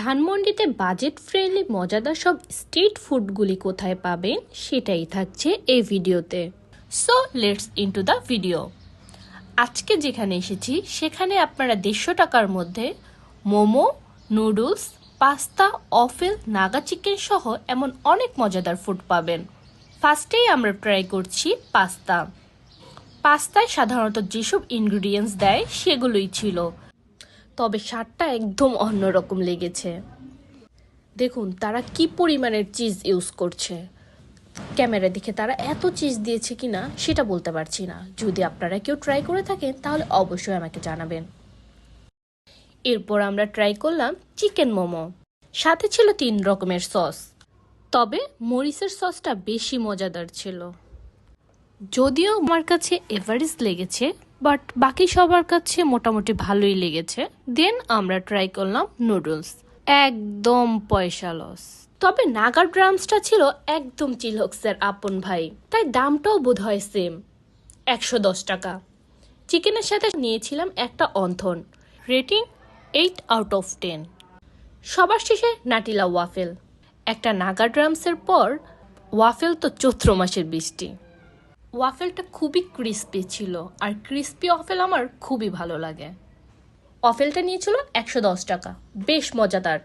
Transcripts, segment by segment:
ধানমন্ডিতে budget friendly মজাদার সব স্ট্রিট ফুডগুলি কোথায় পাবেন সেটাই থাকছে এই ভিডিওতে। So let's into the video আজকে যেখানে এসেছি, সেখানে আপনারা দেড়শো টাকার মধ্যে মোমো নুডলস পাস্তা অফেল নাগা চিকেন সহ এমন অনেক মজাদার ফুড পাবেন। ফার্স্টেই আমরা ট্রাই করছি পাস্তা পাস্তায় সাধারণত যেসব ইনগ্রিডিয়েন্টস দেয়, সেগুলোই ছিল। তবে স্বাদটা একদম অন্যরকম লেগেছে। দেখুন, তারা কি পরিমাণের চিজ ইউজ করছে। ক্যামেরা দেখে তারা এত চিজ দিয়েছে কি না সেটা বলতে পারছি না। যদি আপনারা কেউ ট্রাই করে থাকেন, তাহলে অবশ্যই আমাকে জানাবেন। এরপর আমরা ট্রাই করলাম চিকেন মোমো। সাথে ছিল তিন রকমের সস তবে মরিচের সসটা বেশি মজাদার ছিল। যদিও আমার কাছে এভারেস্ট লেগেছে বাট বাকি সবার কাছে মোটামুটি ভালোই লেগেছে। দেন আমরা ট্রাই করলাম নুডলস একদম পয়সা লস তবে নাগার ড্রামসটা ছিল একদম চিলহক্সের আপন ভাই। তাই দামটাও বোধ হয় সেম একশো দশ টাকা। চিকেনের সাথে নিয়েছিলাম একটা wonton. Rating eight out of ten সবার শেষে নাটিলা ওয়াফেল একটা নাগা ড্রামসের পর ওয়াফেল তো চৈত্র মাসের বৃষ্টি। ওয়াফেলটা খুবই ক্রিস্পি ছিল, আর ক্রিস্পি ওয়াফেল আমার খুবই ভালো লাগে। ওয়াফেলটা নিয়েছিল একশো দশ টাকা, বেশ মজাদার।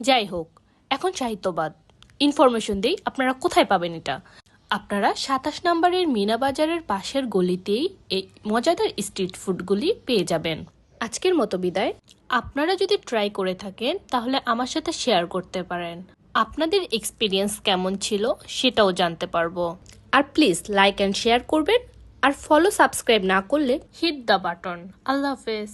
যাই হোক, এখন সাহিত্যবাদ ইনফরমেশন দিই, আপনারা কোথায় পাবেন এটা? আপনারা সাতাশ নম্বরের মিনা বাজারের পাশের গলিতেই এই মজাদার স্ট্রিট ফুডগুলি পেয়ে যাবেন। আজকের মতো বিদায়। আপনারা যদি ট্রাই করে থাকেন, তাহলে আমার সাথে শেয়ার করতে পারেন। আপনাদের এক্সপিরিয়েন্স কেমন ছিল, সেটাও জানতে পারব। আর প্লিজ লাইক অ্যান্ড শেয়ার করবেন আর ফলো সাবস্ক্রাইব না করলে হিট দ্য বাটন আল্লাহ হাফেজ।